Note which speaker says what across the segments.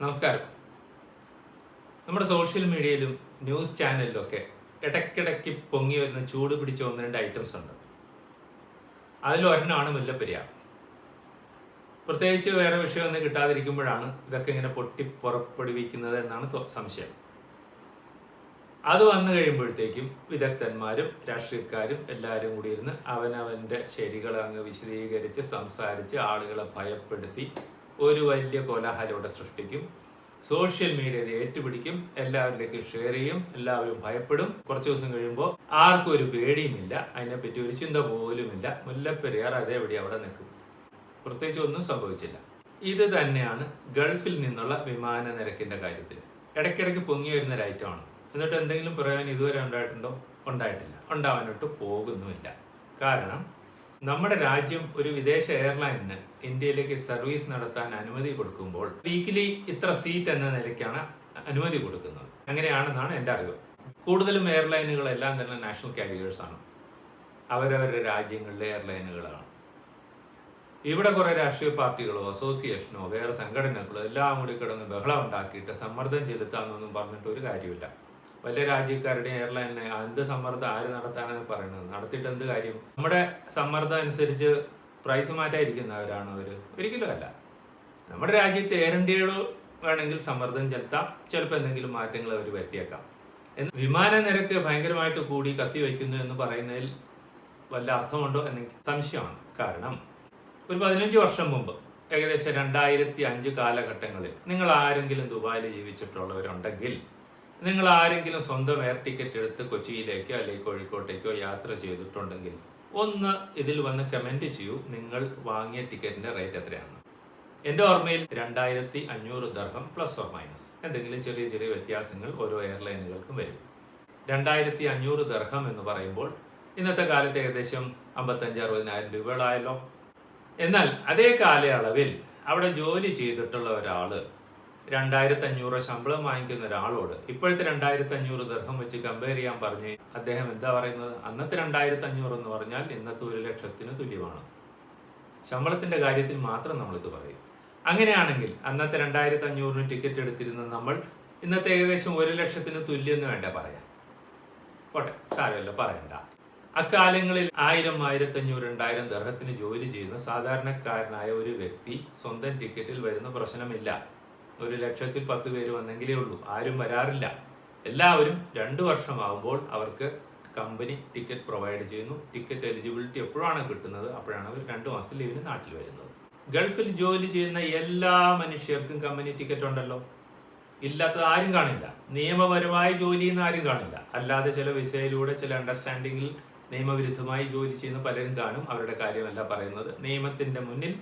Speaker 1: നമസ്കാരം. നമ്മുടെ സോഷ്യൽ മീഡിയയിലും ന്യൂസ് ചാനലിലും ഒക്കെ ഇടയ്ക്കിടയ്ക്ക് പൊങ്ങി വരുന്ന ചൂട് പിടിച്ച ഒന്ന് രണ്ട് ഐറ്റംസ് ഉണ്ട്. അതിലൊരെണ്ണമാണ് മുല്ലപ്പെരിയാർ പ്രത്യേകിച്ച് വേറെ വിഷയമൊന്നും കിട്ടാതിരിക്കുമ്പോഴാണ് ഇതൊക്കെ ഇങ്ങനെ പൊട്ടി പുറപ്പെടുവിക്കുന്നത് എന്നാണ് സംശയം. അത് വന്നു കഴിയുമ്പോഴത്തേക്കും വിദഗ്ധന്മാരും രാഷ്ട്രീയക്കാരും എല്ലാവരും കൂടി ഇരുന്ന് അവനവന്റെ ശരികൾ അങ്ങ് വിശദീകരിച്ച് സംസാരിച്ച് ആളുകളെ ഭയപ്പെടുത്തി ഒരു വലിയ കോലാഹലം ഇവിടെ സൃഷ്ടിക്കും. സോഷ്യൽ മീഡിയ ഇത് ഏറ്റുപിടിക്കും. എല്ലാവരിലേക്കും ഷെയർ ചെയ്യും. എല്ലാവരും ഭയപ്പെടും. കുറച്ച് ദിവസം കഴിയുമ്പോൾ ആർക്കും ഒരു പേടിയുമില്ല. അതിനെപ്പറ്റി ഒരു ചിന്ത പോലുമില്ല. മുല്ലപ്പെരിയാർ അതേപടി അവിടെ നിൽക്കും. പ്രത്യേകിച്ച് ഒന്നും സംഭവിച്ചില്ല. ഇത് തന്നെയാണ് ഗൾഫിൽ നിന്നുള്ള വിമാന നിരക്കിന്റെ കാര്യത്തിൽ ഇടയ്ക്കിടയ്ക്ക് പൊങ്ങി വരുന്ന ഒരു ഐറ്റമാണ് എന്നിട്ട് എന്തെങ്കിലും പറയാൻ ഇതുവരെ ഉണ്ടായിട്ടുണ്ടോ? ഉണ്ടായിട്ടില്ല. ഉണ്ടാവാനോട്ട് പോകുന്നുമില്ല. കാരണം നമ്മുടെ രാജ്യം ഒരു വിദേശ എയർലൈനിന് ഇന്ത്യയിലേക്ക് സർവീസ് നടത്താൻ അനുമതി കൊടുക്കുമ്പോൾ വീക്കിലി ഇത്ര സീറ്റ് എന്ന നിലയ്ക്കാണ് അനുമതി കൊടുക്കുന്നത്. അങ്ങനെയാണെന്നാണ് എന്റെ അറിവ്. കൂടുതലും എയർലൈനുകളെല്ലാം തന്നെ നാഷണൽ കാരിയേഴ്സ് ആണ്. അവരവരുടെ രാജ്യങ്ങളിലെ എയർലൈനുകളാണ്. ഇവിടെ കുറേ രാഷ്ട്രീയ പാർട്ടികളോ അസോസിയേഷനോ വേറെ സംഘടനകളോ എല്ലാം കൂടി കിടന്ന് ബഹളം ഉണ്ടാക്കിയിട്ട് സമ്മർദ്ദം ചെലുത്താമെന്നൊന്നും പറഞ്ഞിട്ട് ഒരു കാര്യമില്ല വലിയ രാജ്യക്കാരുടെ എയർലൈനിനെ എന്ത് സമ്മർദ്ദം ആര് നടത്താനാണ് പറയുന്നത് നടത്തിയിട്ട് എന്ത് കാര്യം? നമ്മുടെ സമ്മർദ്ദം അനുസരിച്ച് പ്രൈസ് മാറ്റാതിരിക്കുന്നവരാണ് അവർ? ഒരിക്കലും അല്ല. നമ്മുടെ രാജ്യത്ത് എയർ ഇന്ത്യയോട് വേണമെങ്കിൽ സമ്മർദ്ദം ചെലുത്താം. ചിലപ്പോൾ എന്തെങ്കിലും മാറ്റങ്ങൾ അവർ വരുത്തിയേക്കാം. എന്ന് വിമാന നിരക്ക് ഭയങ്കരമായിട്ട് കൂടി കത്തി വയ്ക്കുന്നു എന്ന് പറയുന്നതിൽ വല്ല അർത്ഥമുണ്ടോ എന്ന സംശയമാണ്. കാരണം ഒരു പതിനഞ്ച് വർഷം മുമ്പ് ഏകദേശം രണ്ടായിരത്തി അഞ്ച് കാലഘട്ടങ്ങളിൽ നിങ്ങൾ ആരെങ്കിലും ദുബായിൽ ജീവിച്ചിട്ടുള്ളവരുണ്ടെങ്കിൽ നിങ്ങൾ ആരെങ്കിലും സ്വന്തം എയർ ടിക്കറ്റ് എടുത്ത് കൊച്ചിയിലേക്കോ അല്ലെങ്കിൽ കോഴിക്കോട്ടേക്കോ യാത്ര ചെയ്തിട്ടുണ്ടെങ്കിൽ ഒന്ന് ഇതിൽ വന്ന് കമന്റ് ചെയ്യൂ. നിങ്ങൾ വാങ്ങിയ ടിക്കറ്റിന്റെ റേറ്റ് എത്രയാണ്? എന്റെ ഓർമ്മയിൽ രണ്ടായിരത്തി അഞ്ഞൂറ് ദർഹം പ്ലസ് ഓർ മൈനസ് എന്തെങ്കിലും ചെറിയ ചെറിയ വ്യത്യാസങ്ങൾ ഓരോ എയർലൈനുകൾക്കും വരും. രണ്ടായിരത്തി അഞ്ഞൂറ് ദർഹം എന്ന് പറയുമ്പോൾ ഇന്നത്തെ കാലത്ത് ഏകദേശം അമ്പത്തഞ്ച് അറുപതിനായിരം രൂപകളായല്ലോ. എന്നാൽ അതേ കാലയളവിൽ അവിടെ ജോലി ചെയ്തിട്ടുള്ള ഒരാൾ രണ്ടായിരത്തി അഞ്ഞൂറ് ശമ്പളം വാങ്ങിക്കുന്ന ഒരാളോട് ഇപ്പോഴത്തെ രണ്ടായിരത്തി അഞ്ഞൂറ് ദർഹം വെച്ച് കമ്പയർ ചെയ്യാൻ പറഞ്ഞ് അദ്ദേഹം എന്താ പറയുന്നത്? അന്നത്തെ രണ്ടായിരത്തി അഞ്ഞൂറ് എന്ന് പറഞ്ഞാൽ ഇന്നത്തെ ഒരു ലക്ഷത്തിന് തുല്യമാണ്. ശമ്പളത്തിന്റെ കാര്യത്തിൽ മാത്രം നമ്മളിത് പറയും. അങ്ങനെയാണെങ്കിൽ അന്നത്തെ രണ്ടായിരത്തി അഞ്ഞൂറിന് ടിക്കറ്റ് എടുത്തിരുന്ന നമ്മൾ ഇന്നത്തെ ഏകദേശം ഒരു ലക്ഷത്തിന് തുല്യം എന്ന് വേണ്ട പറയാം. പോട്ടെ സാരമല്ല പറയണ്ട. അക്കാലങ്ങളിൽ ആയിരം ആയിരത്തി അഞ്ഞൂറ് രണ്ടായിരം ദർഹത്തിന് ജോലി ചെയ്യുന്ന സാധാരണക്കാരനായ ഒരു വ്യക്തി സ്വന്തം ടിക്കറ്റിൽ വരുന്ന പ്രശ്നമില്ല. ഒരു ലക്ഷത്തിൽ പത്ത് പേര് വന്നെങ്കിലേ ഉള്ളൂ. ആരും വരാറില്ല. എല്ലാവരും രണ്ടു വർഷമാകുമ്പോൾ അവർക്ക് കമ്പനി ടിക്കറ്റ് പ്രൊവൈഡ് ചെയ്യുന്നു. ടിക്കറ്റ് എലിജിബിലിറ്റി എപ്പോഴാണ് കിട്ടുന്നത്? അപ്പോഴാണ് അവർ രണ്ടു മാസം ലീവിന് നാട്ടിൽ വരുന്നത്. ഗൾഫിൽ ജോലി ചെയ്യുന്ന എല്ലാ മനുഷ്യർക്കും കമ്പനി ടിക്കറ്റ് ഉണ്ടല്ലോ. ഇല്ലാത്തത് ആരും കാണില്ല. നിയമപരമായി ജോലി ചെയ്യുന്ന ആരും കാണില്ല. അല്ലാതെ ചില വിസയിലൂടെ ചില അണ്ടർസ്റ്റാൻഡിങ്ങിൽ നിയമവിരുദ്ധമായി ജോലി ചെയ്യുന്ന പലരും കാണും. അവരുടെ കാര്യമല്ല പറയുന്നത്. നിയമത്തിന്റെ മുന്നിൽ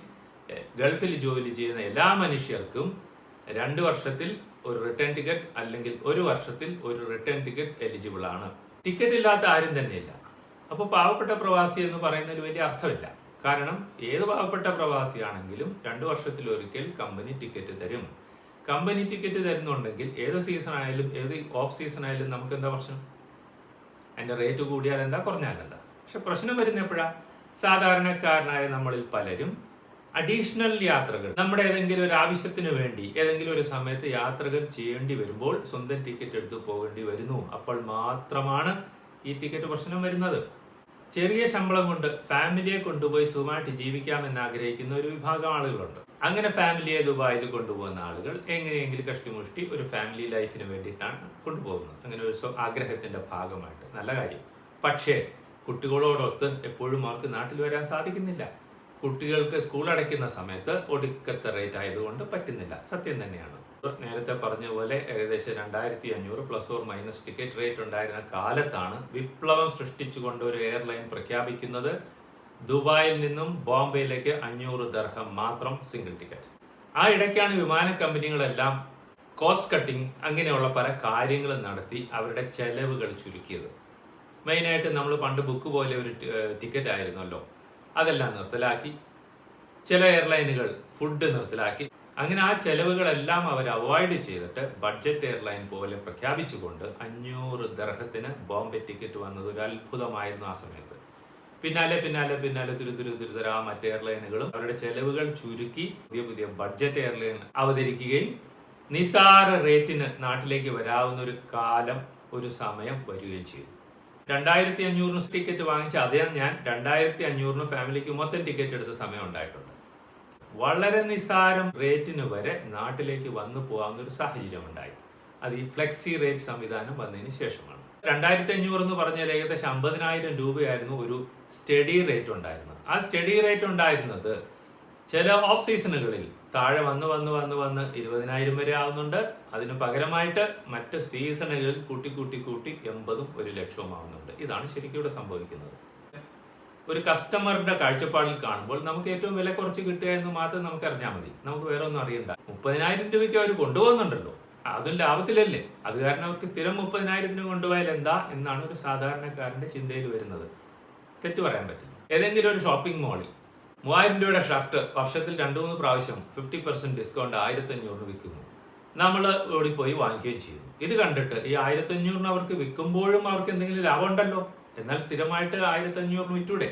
Speaker 1: ഗൾഫിൽ ജോലി ചെയ്യുന്ന എല്ലാ മനുഷ്യർക്കും രണ്ട് വർഷത്തിൽ ഒരു റിട്ടേൺ ടിക്കറ്റ് അല്ലെങ്കിൽ ഒരു വർഷത്തിൽ ഒരു റിട്ടേൺ ടിക്കറ്റ് എലിജിബിൾ ആണ്. ടിക്കറ്റ് ഇല്ലാത്ത ആരും തന്നെയില്ല. അപ്പോൾ പാവപ്പെട്ട പ്രവാസി എന്ന് പറയുന്നതിൽ വലിയ അർത്ഥമില്ല. കാരണം ഏത് പാവപ്പെട്ട പ്രവാസിയാണെങ്കിലും രണ്ടു വർഷത്തിൽ ഒരിക്കൽ കമ്പനി ടിക്കറ്റ് തരും. കമ്പനി ടിക്കറ്റ് തരുന്നുണ്ടെങ്കിൽ ഏത് സീസൺ ആയാലും ഏത് ഓഫ് സീസൺ ആയാലും നമുക്ക് എന്താ പ്രശ്നം? അതിന്റെ റേറ്റ് കൂടിയാൽ എന്താ? കുറഞ്ഞാലെന്താ പക്ഷെ പ്രശ്നം വരുന്ന എപ്പോഴാ? സാധാരണക്കാരനായ നമ്മളിൽ പലരും അഡീഷണൽ യാത്രകൾ. നമ്മുടെ ഏതെങ്കിലും ഒരു ആവശ്യത്തിന് വേണ്ടി ഏതെങ്കിലും ഒരു സമയത്ത് യാത്രകൾ ചെയ്യേണ്ടി വരുമ്പോൾ സ്വന്തം ടിക്കറ്റ് എടുത്ത് പോകേണ്ടി വരുന്നു. അപ്പോൾ മാത്രമാണ് ഈ ടിക്കറ്റ് പ്രശ്നം വരുന്നത്. ചെറിയ ശമ്പളം കൊണ്ട് ഫാമിലിയെ കൊണ്ടുപോയി സുഖമായിട്ട് ജീവിക്കാമെന്ന് ആഗ്രഹിക്കുന്ന ഒരു വിഭാഗം ആളുകളുണ്ട്. അങ്ങനെ ഫാമിലിയെ ദുബായിൽ കൊണ്ടുപോകുന്ന ആളുകൾ എങ്ങനെയെങ്കിലും കഷ്ടിമുഷ്ടി ഒരു ഫാമിലി ലൈഫിന് വേണ്ടിയിട്ടാണ് കൊണ്ടുപോകുന്നത്. അങ്ങനെ ഒരു ആഗ്രഹത്തിന്റെ ഭാഗമായിട്ട്. നല്ല കാര്യം. പക്ഷേ കുട്ടികളോടൊത്ത് എപ്പോഴും അവർക്ക് നാട്ടിൽ വരാൻ സാധിക്കുന്നില്ല. കുട്ടികൾക്ക് സ്കൂൾ അടയ്ക്കുന്ന സമയത്ത് ഒടുക്കത്തെ റേറ്റ് ആയതുകൊണ്ട് പറ്റുന്നില്ല. സത്യം തന്നെയാണ്. നേരത്തെ പറഞ്ഞ പോലെ ഏകദേശം രണ്ടായിരത്തി അഞ്ഞൂറ് plus or minus ticket rate ഉണ്ടായിരുന്ന കാലത്താണ് വിപ്ലവം സൃഷ്ടിച്ചുകൊണ്ട് ഒരു എയർലൈൻ പ്രഖ്യാപിക്കുന്നത് ദുബായിൽ നിന്നും ബോംബെയിലേക്ക് അഞ്ഞൂറ് ദർഹം മാത്രം സിംഗിൾ ടിക്കറ്റ് ആ ഇടയ്ക്കാണ് വിമാന കമ്പനികളെല്ലാം കോസ്റ്റ് കട്ടിംഗ് അങ്ങനെയുള്ള പല കാര്യങ്ങളും നടത്തി അവരുടെ ചെലവുകൾ ചുരുക്കിയത്. മെയിനായിട്ട് നമ്മൾ പണ്ട് ബുക്ക് പോലെ ഒരു ടിക്കറ്റ് ആയിരുന്നല്ലോ. അതെല്ലാം നിർത്തലാക്കി. ചില എയർലൈനുകൾ ഫുഡ് നിർത്തലാക്കി. അങ്ങനെ ആ ചെലവുകളെല്ലാം അവർ അവോയ്ഡ് ചെയ്തിട്ട് ബഡ്ജറ്റ് എയർലൈൻ പോലെ പ്രഖ്യാപിച്ചുകൊണ്ട് അഞ്ഞൂറ് ദർഹത്തിന് ബോംബെ ടിക്കറ്റ് വന്നത് ഒരു അത്ഭുതമായിരുന്നു ആ സമയത്ത്. പിന്നാലെ പിന്നാലെ പിന്നാലെ തുരു തുരു തുരുതരാ മറ്റ് എയർലൈനുകളും അവരുടെ ചെലവുകൾ ചുരുക്കി പുതിയ പുതിയ ബഡ്ജറ്റ് എയർലൈൻ അവതരിക്കുകയും നിസാര റേറ്റിന് നാട്ടിലേക്ക് വരാവുന്ന ഒരു കാലം ഒരു സമയം വരികയും ചെയ്തു. രണ്ടായിരത്തി അഞ്ഞൂറിന് ടിക്കറ്റ് വാങ്ങിച്ച അതേ ഞാൻ രണ്ടായിരത്തി അഞ്ഞൂറിന് ഫാമിലിക്ക് മൊത്തം ടിക്കറ്റ് എടുത്ത സമയം ഉണ്ടായിട്ടുണ്ട്. വളരെ നിസ്സാരം റേറ്റിന് വരെ നാട്ടിലേക്ക് വന്നു പോകാവുന്ന ഒരു സാഹചര്യം ഉണ്ടായി. അത് ഈ ഫ്ലെക്സി റേറ്റ് സംവിധാനം വന്നതിന് ശേഷമാണ്. രണ്ടായിരത്തി അഞ്ഞൂറ് എന്ന് പറഞ്ഞാൽ ഏകദേശം അമ്പതിനായിരം രൂപയായിരുന്നു ഒരു സ്റ്റഡി റേറ്റ് ഉണ്ടായിരുന്നത്. ആ സ്റ്റഡി റേറ്റ് ഉണ്ടായിരുന്നത് ചില ഓഫ് സീസണുകളിൽ താഴെ വന്ന് വന്ന് വന്ന് വന്ന് ഇരുപതിനായിരം വരെ ആവുന്നുണ്ട്. അതിന് പകരമായിട്ട് മറ്റ് സീസണുകളിൽ കൂട്ടി കൂട്ടി കൂട്ടി എൺപതും ഒരു ലക്ഷവും ആവുന്നുണ്ട്. ഇതാണ് ശരിക്കും ഇവിടെ സംഭവിക്കുന്നത്. ഒരു കസ്റ്റമറിന്റെ കാഴ്ചപ്പാടിൽ കാണുമ്പോൾ നമുക്ക് ഏറ്റവും വില കുറച്ച് കിട്ടുക എന്ന് മാത്രം നമുക്ക് അറിഞ്ഞാൽ മതി. നമുക്ക് വേറെ ഒന്നും അറിയണ്ട. മുപ്പതിനായിരം രൂപയ്ക്ക് അവർ കൊണ്ടുപോകുന്നുണ്ടല്ലോ. അതും ലാഭത്തിലല്ലേ? അത് കാരണം അവർക്ക് സ്ഥിരം മുപ്പതിനായിരത്തിന് കൊണ്ടുപോയാൽ എന്താ എന്നാണ് ഒരു സാധാരണക്കാരന്റെ ചിന്തയിൽ വരുന്നത്. തെറ്റു പറയാൻ പറ്റില്ല. ഏതെങ്കിലും ഒരു ഷോപ്പിംഗ് മാളിൽ മൂവായിരം രൂപയുടെ ഷർട്ട് വർഷത്തിൽ രണ്ടു മൂന്ന് പ്രാവശ്യം ഫിഫ്റ്റി പെർസെന്റ് ഡിസ്കൗണ്ട് ആയിരത്തി അഞ്ഞൂറിന് വിൽക്കുന്നു. നമ്മൾ ഓടിപ്പോയി വാങ്ങിക്കുകയും ചെയ്യുന്നു. ഇത് കണ്ടിട്ട് ഈ ആയിരത്തി അഞ്ഞൂറിന് അവർക്ക് വിൽക്കുമ്പോഴും അവർക്ക് എന്തെങ്കിലും ലാഭം ഉണ്ടല്ലോ എന്നാൽ സ്ഥിരമായിട്ട് ആയിരത്തി അഞ്ഞൂറിന് വിറ്റൂടെ.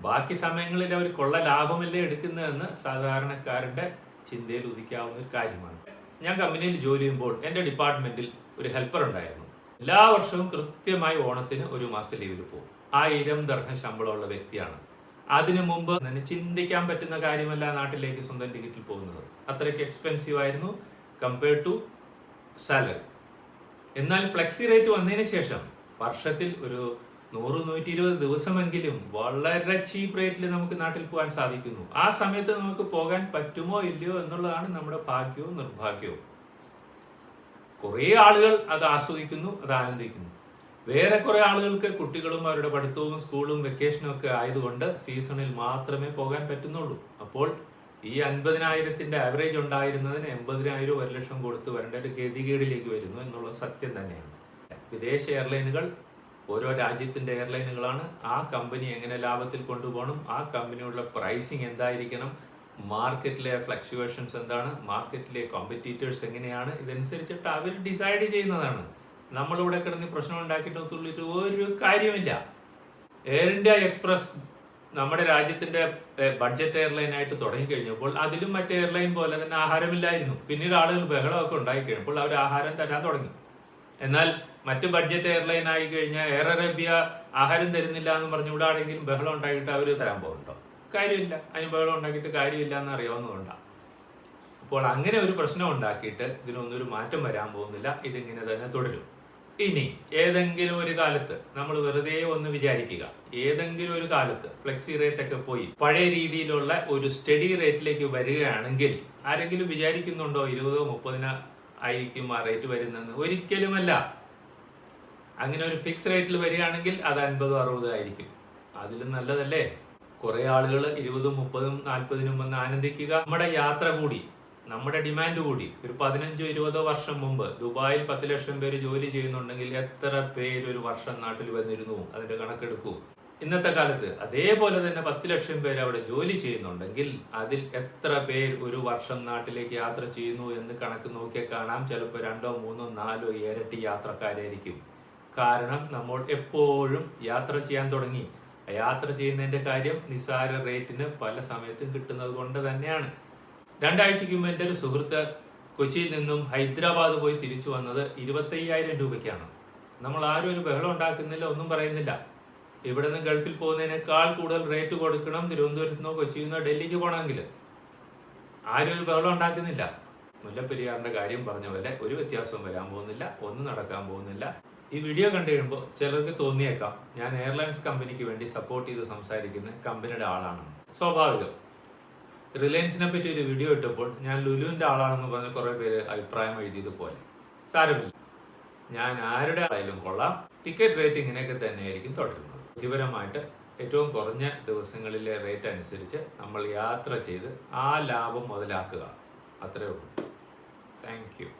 Speaker 1: ബാക്കി സമയങ്ങളിൽ അവർ കൊള്ള ലാഭമല്ലേ എടുക്കുന്നതെന്ന് സാധാരണക്കാരന്റെ ചിന്തയിൽ ഉദിക്കാവുന്ന ഒരു കാര്യമാണ്. ഞാൻ കമ്പനിയിൽ ജോലി ചെയ്യുമ്പോൾ എന്റെ ഡിപ്പാർട്ട്മെന്റിൽ ഒരു ഹെൽപ്പർ ഉണ്ടായിരുന്നു. എല്ലാ വർഷവും കൃത്യമായി ഓണത്തിന് ഒരു മാസം ലീവിൽ പോകും. ആയിരം ദർഹം ശമ്പളമുള്ള വ്യക്തിയാണ്. അതിനു മുമ്പ് ചിന്തിക്കാൻ പറ്റുന്ന കാര്യമല്ല നാട്ടിലേക്ക് സ്വന്തം ടിക്കറ്റിൽ പോകുന്നത്. അത്രയ്ക്ക് എക്സ്പെൻസീവ് ആയിരുന്നു കമ്പയർഡ് ടു സാലറി എന്നാൽ ഫ്ലെക്സി റേറ്റ് വന്നതിന് ശേഷം വർഷത്തിൽ ഒരു നൂറ് നൂറ്റി ഇരുപത് ദിവസമെങ്കിലും വളരെ ചീപ്പ് റേറ്റിൽ നമുക്ക് നാട്ടിൽ പോകാൻ സാധിക്കുന്നു. ആ സമയത്ത് നമുക്ക് പോകാൻ പറ്റുമോ ഇല്ലയോ എന്നുള്ളതാണ് നമ്മുടെ ഭാഗ്യവും നിർഭാഗ്യവും. കുറേ ആളുകൾ അത് ആസ്വദിക്കുന്നു അത് ആനന്ദിക്കുന്നു. വേറെ കുറെ ആളുകൾക്ക് കുട്ടികളും അവരുടെ പഠിത്തവും സ്കൂളും വെക്കേഷനും ഒക്കെ ആയതുകൊണ്ട് സീസണിൽ മാത്രമേ പോകാൻ പറ്റുന്നുള്ളൂ. അപ്പോൾ ഈ അൻപതിനായിരത്തിന്റെ ആവറേജ് ഉണ്ടായിരുന്നതിന് എൺപതിനായിരം ഒരു ലക്ഷം കൊടുത്ത് വരേണ്ട ഒരു ഗതികേടിലേക്ക് വരുന്നു എന്നുള്ള സത്യം തന്നെയാണ്. വിദേശ എയർലൈനുകൾ ഓരോ രാജ്യത്തിന്റെ എയർലൈനുകളാണ് ആ കമ്പനി എങ്ങനെ ലാഭത്തിൽ കൊണ്ടുപോകണം? ആ കമ്പനിയുടെ പ്രൈസിങ് എന്തായിരിക്കണം? മാർക്കറ്റിലെ ഫ്ലക്ച്വേഷൻസ് എന്താണ്? മാർക്കറ്റിലെ കോമ്പറ്റീറ്റേഴ്സ് എങ്ങനെയാണ്? ഇതനുസരിച്ചിട്ട് അവർ ഡിസൈഡ് ചെയ്യുന്നതാണ്. നമ്മളിവിടെ കിടന്ന് പ്രശ്നം ഉണ്ടാക്കിയിട്ടുള്ള തുള്ളിയിട്ട് ഒരു കാര്യമില്ല എയർ ഇന്ത്യ എക്സ്പ്രസ് നമ്മുടെ രാജ്യത്തിന്റെ ബഡ്ജറ്റ് എയർലൈൻ ആയിട്ട് തുടങ്ങിക്കഴിഞ്ഞപ്പോൾ അതിലും മറ്റേ എയർലൈൻ പോലെ തന്നെ ആഹാരമില്ലായിരുന്നു. പിന്നീട് ആളുകൾ ബഹളമൊക്കെ ഉണ്ടായി കഴിഞ്ഞപ്പോൾ അവർ ആഹാരം തരാൻ തുടങ്ങി. എന്നാൽ മറ്റ് ബഡ്ജറ്റ് എയർലൈൻ ആയി കഴിഞ്ഞാൽ എയർ അറേബ്യ ആഹാരം തരുന്നില്ല എന്ന് പറഞ്ഞ് ഇവിടെ ആണെങ്കിലും ബഹളം ഉണ്ടാക്കിയിട്ട് അവർ തരാൻ പോകുന്നുണ്ടോ? കാര്യമില്ല. അതിന് ബഹളം ഉണ്ടാക്കിയിട്ട് കാര്യമില്ല എന്ന് അറിയാവുന്നതുകൊണ്ടാണ് അപ്പോൾ അങ്ങനെ ഒരു പ്രശ്നം ഉണ്ടാക്കിയിട്ട് ഇതിനൊന്നും ഒരു മാറ്റം വരാൻ പോകുന്നില്ല. ഇതിങ്ങനെ തന്നെ തുടരും. ഇനി ഏതെങ്കിലും ഒരു കാലത്ത് നമ്മൾ വെറുതെ ഒന്ന് വിചാരിക്കുക. ഏതെങ്കിലും ഒരു കാലത്ത് ഫ്ലെക്സി റേറ്റ് ഒക്കെ പോയി പഴയ രീതിയിലുള്ള ഒരു സ്റ്റഡി റേറ്റിലേക്ക് വരികയാണെങ്കിൽ ആരെങ്കിലും വിചാരിക്കുന്നുണ്ടോ ഇരുപതോ മുപ്പതിനോ ആയിരിക്കും ആ റേറ്റ് വരുന്നതെന്ന്? ഒരിക്കലുമല്ല. അങ്ങനെ ഒരു ഫിക്സ് റേറ്റിൽ വരികയാണെങ്കിൽ അത് അൻപതോ അറുപതോ ആയിരിക്കും. അതിലും നല്ലതല്ലേ? കുറെ ആളുകൾ ഇരുപതും മുപ്പതും നാൽപ്പതിനും വന്ന് ആനന്ദിക്കുക. നമ്മുടെ യാത്ര കൂടി നമ്മുടെ ഡിമാൻഡ് കൂടി. ഒരു പതിനഞ്ചോ ഇരുപതോ വർഷം മുമ്പ് ദുബായിൽ പത്ത് ലക്ഷം പേര് ജോലി ചെയ്യുന്നുണ്ടെങ്കിൽ എത്ര പേര് ഒരു വർഷം നാട്ടിൽ വന്നിരുന്നു? അതിന്റെ കണക്കെടുക്കൂ. ഇന്നത്തെ കാലത്ത് അതേപോലെ തന്നെ പത്ത് ലക്ഷം പേര് അവിടെ ജോലി ചെയ്യുന്നുണ്ടെങ്കിൽ അതിൽ എത്ര പേർ ഒരു വർഷം നാട്ടിലേക്ക് യാത്ര ചെയ്യുന്നു എന്ന് കണക്ക് നോക്കിയാൽ കാണാം. ചിലപ്പോൾ രണ്ടോ മൂന്നോ നാലോ ഇരട്ടി യാത്രക്കാരായിരിക്കും. കാരണം നമ്മൾ എപ്പോഴും യാത്ര ചെയ്യാൻ തുടങ്ങി. യാത്ര ചെയ്യുന്നതിന്റെ കാര്യം നിസാര റേറ്റിന് പല സമയത്തും കിട്ടുന്നത് കൊണ്ട് തന്നെയാണ്. രണ്ടാഴ്ചയ്ക്ക് മുമ്പ് എന്റെ ഒരു സുഹൃത്ത് കൊച്ചിയിൽ നിന്നും ഹൈദരാബാദ് പോയി തിരിച്ചു വന്നത് ഇരുപത്തയ്യായിരം രൂപയ്ക്കാണ്. നമ്മൾ ആരും ഒരു ബഹളം ഉണ്ടാക്കുന്നില്ല ഒന്നും പറയുന്നില്ല. ഇവിടെ നിന്ന് ഗൾഫിൽ പോകുന്നതിനേക്കാൾ കൂടുതൽ റേറ്റ് കൊടുക്കണം തിരുവനന്തപുരത്ത് നിന്നോ കൊച്ചിയിൽ നിന്നോ ഡൽഹിക്ക് പോകണമെങ്കിൽ. ആരും ഒരു ബഹളം ഉണ്ടാക്കുന്നില്ല. മുല്ലപ്പെരിയാറിന്റെ കാര്യം പറഞ്ഞ പോലെ ഒരു വ്യത്യാസവും വരാൻ പോകുന്നില്ല ഒന്നും നടക്കാൻ പോകുന്നില്ല. ഈ വീഡിയോ കണ്ടു കഴിയുമ്പോൾ ചിലർക്ക് തോന്നിയേക്കാം ഞാൻ എയർലൈൻസ് കമ്പനിക്ക് വേണ്ടി സപ്പോർട്ട് ചെയ്ത് സംസാരിക്കുന്ന കമ്പനിയുടെ ആളാണ് സ്വാഭാവികം. റിലയൻസിനെ പറ്റി ഒരു വീഡിയോ ഇട്ടപ്പോൾ ഞാൻ ലുലുവിന്റെ ആളാണെന്ന് പറഞ്ഞ് കുറേ പേര് അഭിപ്രായം എഴുതിയത് പോലെ. സാരമില്ല. ഞാൻ ആരുടെ ആയാലും കൊള്ളാം. ടിക്കറ്റ് റേറ്റ് ഇങ്ങനെയൊക്കെ തന്നെയായിരിക്കും തുടരുന്നത്. ബുദ്ധിപരമായിട്ട് ഏറ്റവും കുറഞ്ഞ ദിവസങ്ങളിലെ റേറ്റ് അനുസരിച്ച് നമ്മൾ യാത്ര ചെയ്ത് ആ ലാഭം മുതലാക്കുക. അത്രേ ഉള്ളൂ. താങ്ക്